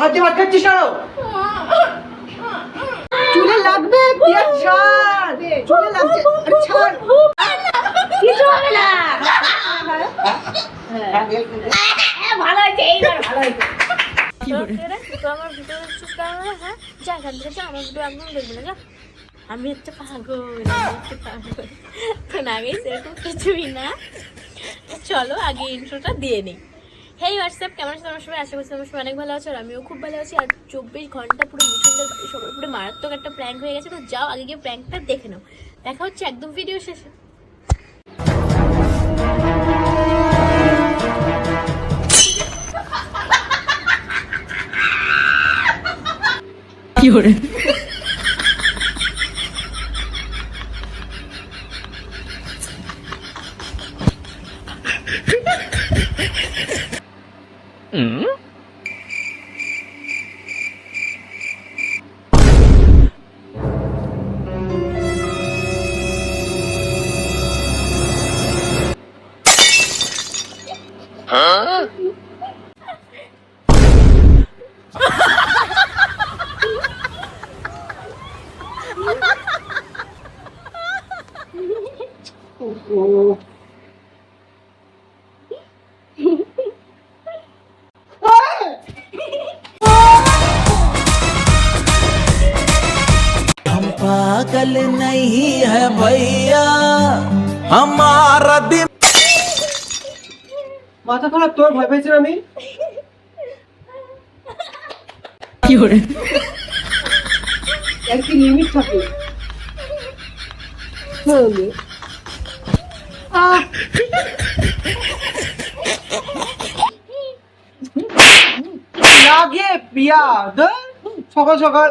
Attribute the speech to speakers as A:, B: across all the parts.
A: হাত দিয়ে ভাত খাচ্ছিস চুলে লাগবে পিয়া ছাড়। চুলে লাগছে। আরে ছাড়।
B: কিছু হবে না হ্যাঁ, ভালো হয়েছে এইবার ভালো হয়েছে। তো আমার ভিডিও হ্যাঁ যা এখান থেকে যা আমার ভিডিও একদম দেখবি না যা আমি হচ্ছে পাগল তো না কিছুই না। চলো আগে ইন্ট্রোটা দিয়ে নিই। হেই হোয়াটসঅ্যাপ কেমন আছো তোমার সবাই? আশা করছি তোমার সবাই অনেক ভালো আছো আর আমিও খুব ভালো আছি। আর চব্বিশ ঘণ্টা পুরো মিঠুনদের বাড়ি, সবার পুরো মারাত্মক একটা প্র্যাঙ্ক হয়ে গেছে। তো যাও, আগে গিয়ে প্র্যাঙ্কটা দেখে নাও। দেখা হচ্ছে একদম ভিডিও শেষে।
C: Mm?
A: মাথা ভয় পেয়েছি আমি কি লিমিট থাকে। লাগে ধুর, সকাল সকাল।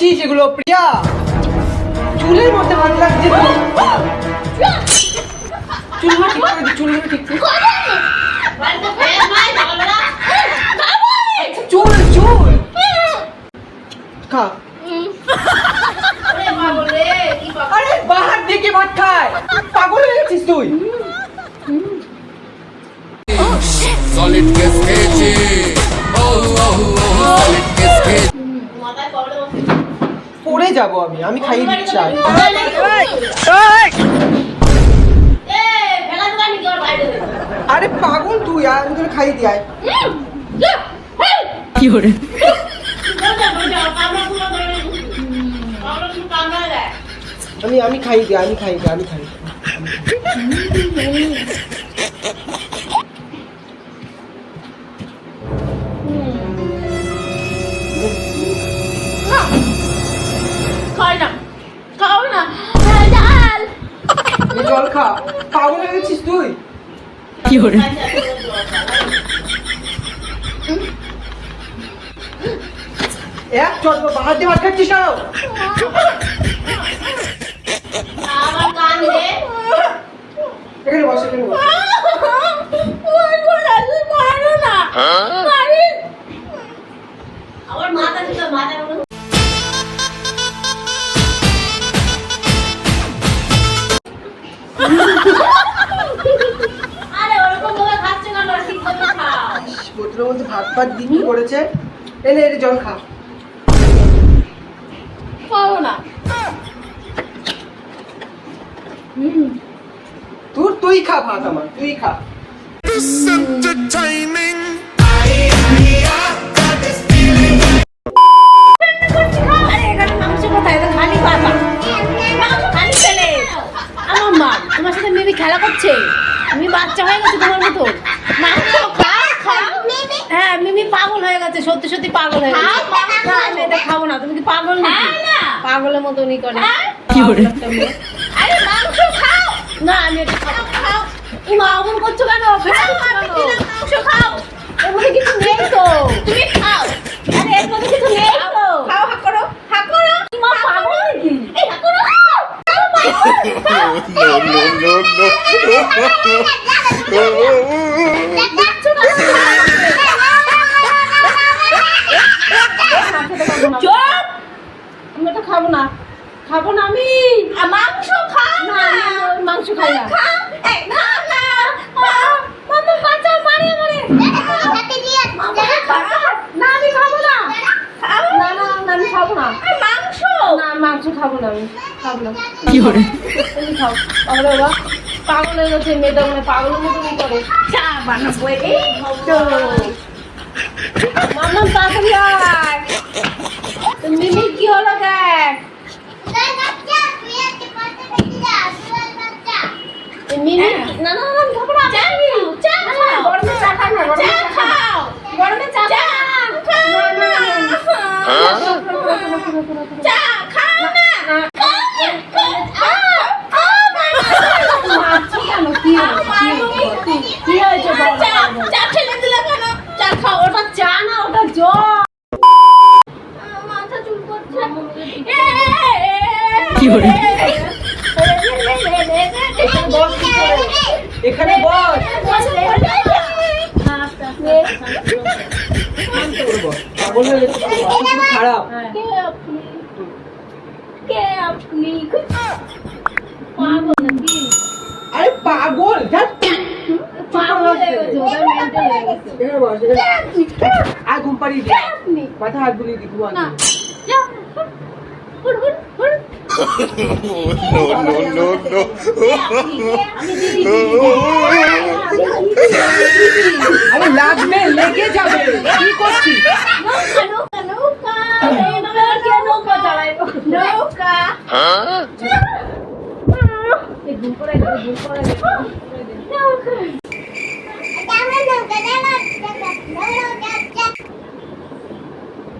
A: কি করছিস এগুলো প্রিয়া। চুলের মধ্যে ভালো লাগছে চুলগুলো ঠিক করে দি চুলগুলো ঠিক করে
B: বাড়িতে ফের মাই ঝগড়া
A: চুল চুল। খা। আরে বাহার দিকে ভাত খায়? পাগল হয়ে গেছিস তুই। পড়ে যাব আমি আমি খাইয়ে দিচ্ছি আর পাগল তুই আর আমি তোকে খাইয়ে দিই
B: কি করে দেয়
A: আমি আমি খাইয়ে দিই আমি খাইয়ে দিই আমি খাই দিই।
B: খাই না। খাও না। হ্যাঁ, ডাল।
A: জল খা। পাগল হয়ে গেছিস তুই? এক চল বাহার দিয়ে ভাত খাচ্ছিস
B: আমার কান দে।
A: এখানে বস এখানে বস।
B: ওই বড়া তুই মারো না। মারি আমার মাথা ছিল মাথা
A: দিয়ে কি করেছে এনে এনে জল খা।
B: খাও না।
A: তুই খা ভাত আমার তুই খা।
B: এটা আমার মা তোমার সাথে মেবি খেলা করছে। আমি বাচ্চা হয়ে গেছে তোমার মতো মাংস খাও খাও হ্যাঁ মিমি পাগল হয়ে গেছে সত্যি সত্যি পাগল হয়ে গেছে। আমি এটা খাব না তুমি কি পাগল নাকি? পাগলের মতনই করে। কি করে আরে মাংস খাও। না আমি এটা খাব না। খাও ইমা অমন করছ কেন? মাংস খাও। মাংস খাব না আমি খাব না কি করে তুমি খাও পাগল বাবা পাগল হয়ে মতনই করে চা বানাবো কি মিমি না না না খাব না চা চা খাও গরমে চা খাও না গরমে চা খাও গরমে চা খাও না না চা খাও না কি হয়েছে চা ফেলে দিলে কেন চা খাও ওটা চা না ওটা জল মাথা চুল করছে কি করে
A: এখানে বস পাগল হয়ে গেছে অত খুব খারাপ
B: কে আপনি কে আপনি পাগল নাকি
A: আরে পাগল ধ্যাৎ।
B: পাগল হয়ে গেছে ওদের মেন্টাল
A: এখানে বস। এখানে আয় ঘুম পাড়িয়ে দি। মাথা হাত বুলিয়ে দি ঘুমা
B: হুড় হুড় আমি দিদি
A: আরে লাগবে লেগে যাবে কি করছিস
B: নৌকা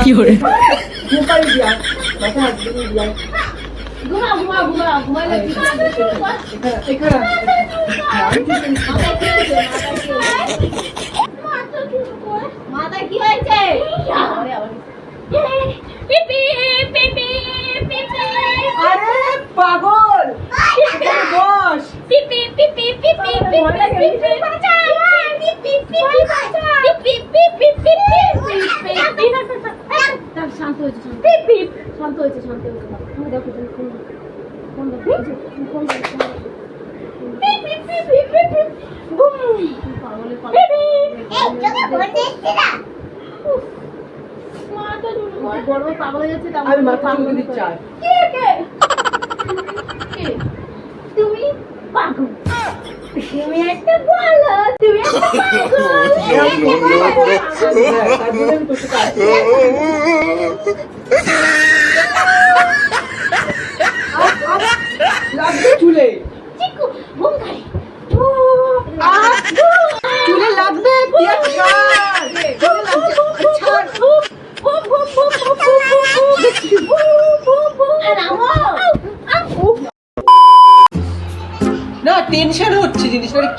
C: কি করে
A: মাথা
B: কি হয়েছে?
A: আরে পাগল। বস।
B: শান্ত হয়েছে শান্ত হয়েছে শান্ত হয়েছে দেখো পিপি পিপি বুম পাগলে পাগলে মাথা ঝুল গরমে পাগল হয়ে যাচ্ছে
A: আমি মাথা চুলকে দিচ্ছি
B: কে কে? তুমি পাগল তুমি একটা বলো তুমি একটা পাগল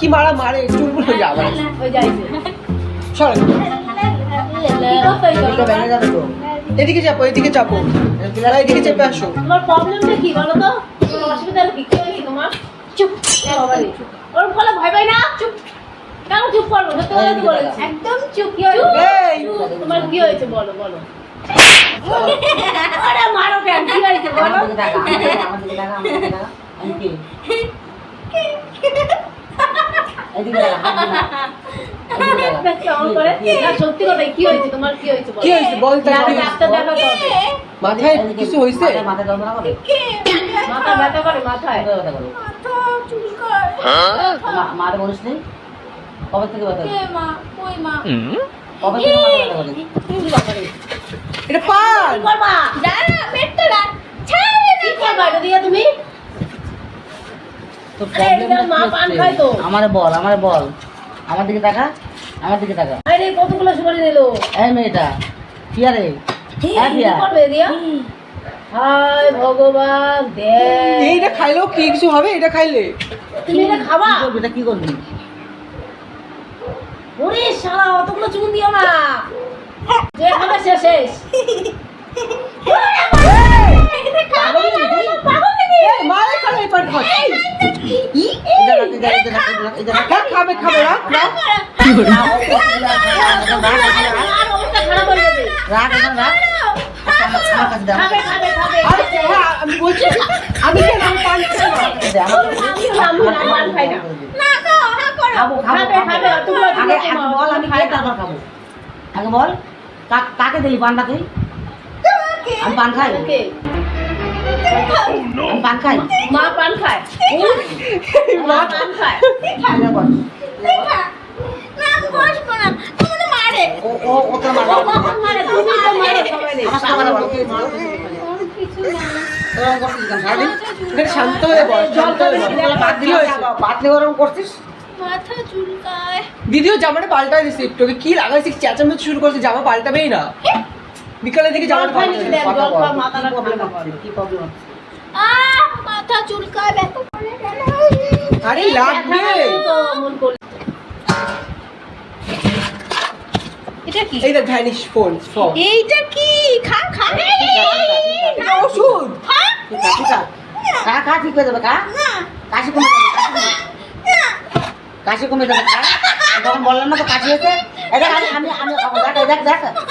A: কি মারা মারে চুলগুলো যাবে। সর। এদিকে চাপো এদিকে চাপো। না, এদিকে চেপে আসো।
B: তোমার প্রবলেমটা কি বলো তো তোমার অসুবিধা কি তোমার? চুপ। ওর
D: করলে ভয় পাই না? চুপ। কেন চুপ করব? সত্যি কথা কি বলেছ একদম চুপ কি! তোমার কি হয়েছে বলো বলো। আরে মারো কেন? কি হয়েছে বলো?
A: মাথায় কিছু হয়েছে?
E: মাথায়- মাথায় যন্ত্রণা করে?
D: মাথা ব্যথা করে মাথায়।
E: মাথায় ব্যথা করে? মা- মারে বলিস নি? কবে থেকে ব্যথা করে? কবে থেকে ব্যথা করে?
A: এটা পান
D: কি করবা? কি করবা? এটা তুমি?
E: তোর কি। আমারে বল আমারে বল। আমার দিকে তাকা আমার দিকে তাকা।
D: আরে কতগুলো সুপারি দিল
E: এই মেয়েটা কি? আরে হ্যাঁ
D: কি করবে দিয়া? হায় ভগবান
A: এইটা খাইলেও কি কিছু হবে? এটা খাইলে?
D: তুমি এটা খাবা?
E: এটা কি করবি?
D: ওরে শালা অতগুলো চুন দিও না। যে খাবে সে শেষ।
A: এই, মারে খাবে খাবে রাখ রাখ
D: হয়ে
E: রাখ রাখ আচ্ছা,
A: হ্যাঁ আমি বলছি আমি কেন
E: আগে বল কাকে দিলি তুই আমি পান খাই পান
D: মা পান খায়। মা পান খায়।
E: করছিস
A: শান্ত হয়ে বল
E: করছিস?
A: দিদিও জামাটা পাল্টাই দিছে। একটু আগে। কি লাগাইছিস? চেঁচামেচি শুরু করছে জামা পাল্টাবেই না। বিকালে দিকে
D: জল
A: জামাটা
D: খাই নিচে দেখ,
E: কথা
D: জল। খা,
E: কি
D: মাথাটা
E: problem
D: ঠান্ডা
E: হচ্ছে? কি problem হচ্ছে?
B: মাথা চুলকায় ব্যথা করে
A: আরে লাগবে
D: তো মন করলে। এটা কি
A: এই দেখ ভ্যানিশ ফোন ফোন
B: এইটা কি খা খা
E: ঠিক আছে।
A: ওষুধ
E: ঠিক আছে। খা খা ঠিক হয়ে যাবে খা কাশি কমে যাবে কাশি কমে যাবে। কাশি কমে যাবে খা যখন বললাম না তো কাশি হয়েছে এই দেখ আমি আমি আমি দেখ এই দেখ দেখ
D: তো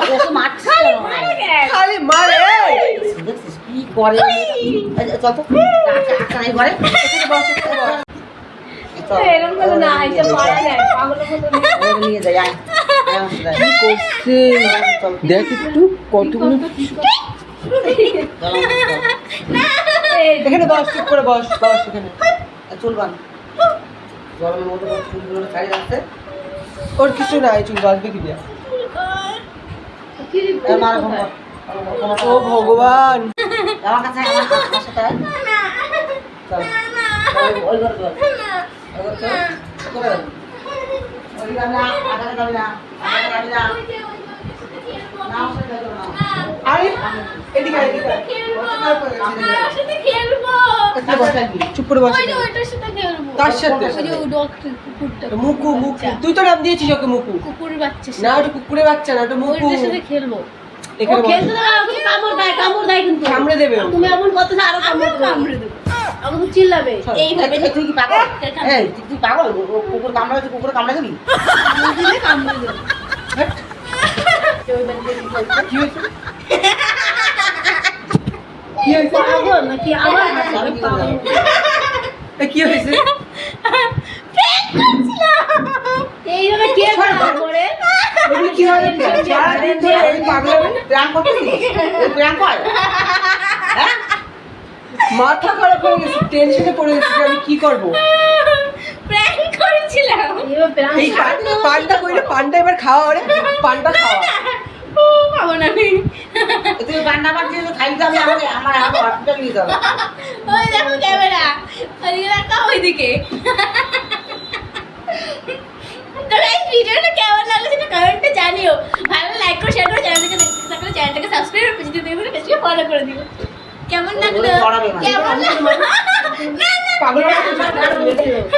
E: ওকে মারছিস
A: খালি মারে
E: দেখছিস কি করে চল তো আটকা আটকা নাই ঘরে
A: এখানে বস, এখানে বস।
E: চল।
D: এরকম করে না এটা পারা যায় পাগলের মতো
E: নিয়ে আয় চল
A: দেখ একটু কতগুলো এখানে বস চুপ করে বস বস এখানে
E: আর চুল বান গরমের মধ্যে ওর চুলগুলো
A: ওর কিছু নাই চুল বাঁচবে কি দিয়া
D: কি রে,
E: এ মার ঘুম কর।
A: ও ভগবান।
E: আমার কাছে
A: বস, চুপ করে বস
B: ওইটার সাথে খেলব
A: তার সাথে।
B: ওই যে ডক্টর কুকুরটা
A: মুকু মুকু। তুই তো নাম দিয়েছিস ওকে মুকু।
B: কুকুর বাচ্চা
A: না ওটা কুকুরের বাচ্চা না ওটা মুকু।
B: ওইটার সাথে খেলব।
A: এখানে
D: খেলতে দেবে আমাকে কামড় দেয় কামড় দেয় কিন্তু।
A: কামড়ে দেবে
D: তুমি এমন করতে আরও কামড়
B: কামড়ে
D: দেবে। আমাকে চিল্লাবে।
B: এইভাবে
E: তুই কি পাগল? এই তুই- তুই পাগল? ও- ও কুকুর কুকুর কামড়ে দিবি?
B: দিলে কামড়ে দেবো।
A: কি হয়েছে? কি হয়েছে?
D: পাগল নাকি আবার?
E: কি
A: হয়েছে?
D: এইভাবে কে করে
A: কি হয় সারাদিন ধরে এই পাগলামি
E: প্রাণ করতেছিস? এই প্রাণ কর? হ্যাঁ?
A: মাথা খারাপ হয়ে গেছে টেনশনে পড়ে গেছে যে আমি কি করব?
B: প্র্যাঙ্ক করেছিলাম।
A: এই পান- পানটা কইলে পানটা এবার খাওয়া ওরে। পানটা খাওয়া।
B: ও পাবো না
E: রান্না বাড়ছিস, খাইলে তো আমি আমাকে- আমার আমাকে hospital নিয়ে যেতে
B: ওই দেখো ক্যামেরা। ওইদিকে রাখা ওইদিকে তবে এই ভিডিওটা কেমন লাগল সেটা কমেন্টে জানিও। ভালো লাইক করে শেয়ার করে চ্যানেলটাকে দেখতে থাকলে চ্যানেলটাকে সাবস্ক্রাইব করে পেজে দেখবে পেজকে ফলো করে দিও। কেমন লাগল?
E: মানে।
B: কেমন লাগল? না না
A: পাগল